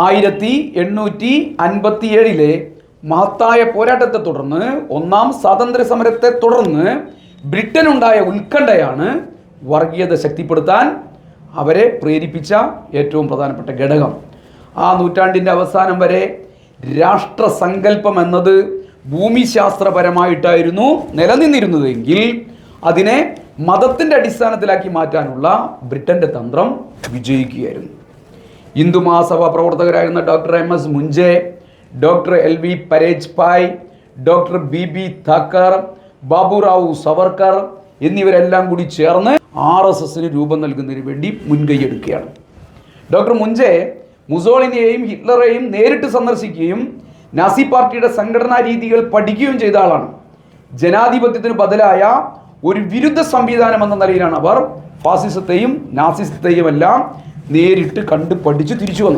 ആയിരത്തി എണ്ണൂറ്റി അൻപത്തിയേഴിലെ മഹത്തായ പോരാട്ടത്തെ തുടർന്ന് ഒന്നാം സ്വാതന്ത്ര്യ സമരത്തെ തുടർന്ന് ബ്രിട്ടനുണ്ടായ ഉത്കണ്ഠയാണ് വർഗീയത ശക്തിപ്പെടുത്താൻ അവരെ പ്രേരിപ്പിച്ച ഏറ്റവും പ്രധാനപ്പെട്ട ഘടകം. ആ നൂറ്റാണ്ടിന്റെ അവസാനം വരെ രാഷ്ട്രസങ്കല്പം എന്നത് ഭൂമിശാസ്ത്രപരമായിട്ടായിരുന്നു നിലനിന്നിരുന്നതെങ്കിൽ അതിനെ മതത്തിന്റെ അടിസ്ഥാനത്തിലാക്കി മാറ്റാനുള്ള ബ്രിട്ടന്റെ തന്ത്രം വിജയിക്കുകയായിരുന്നു. Hindu Mahasabha പ്രവർത്തകരായിരുന്ന doctor M S Moonje doctor L V Paranjpe doctor B B Thakur Baburao Savarkar എന്നിവരെല്ലാം കൂടി ചേർന്ന് ആർ എസ് എസിന് രൂപം നൽകുന്നതിന് വേണ്ടി മുൻകൈയെടുക്കുകയാണ് ഡോക്ടർ മുഞ്ചെ മുസോളിനെയും ഹിറ്റ്ലറെയും നേരിട്ട് സന്ദർശിക്കുകയും നാസി പാർട്ടിയുടെ സംഘടനാ രീതികൾ പഠിക്കുകയും ചെയ്ത ആളാണ്. ജനാധിപത്യത്തിന് ബദലായ ഒരു വിരുദ്ധ സംവിധാനം എന്ന നിലയിലാണ് അവർ ഫാസിസത്തെയും നാസിസത്തെയും എല്ലാം നേരിട്ട് കണ്ട് പഠിച്ച് തിരിച്ചു വന്നത്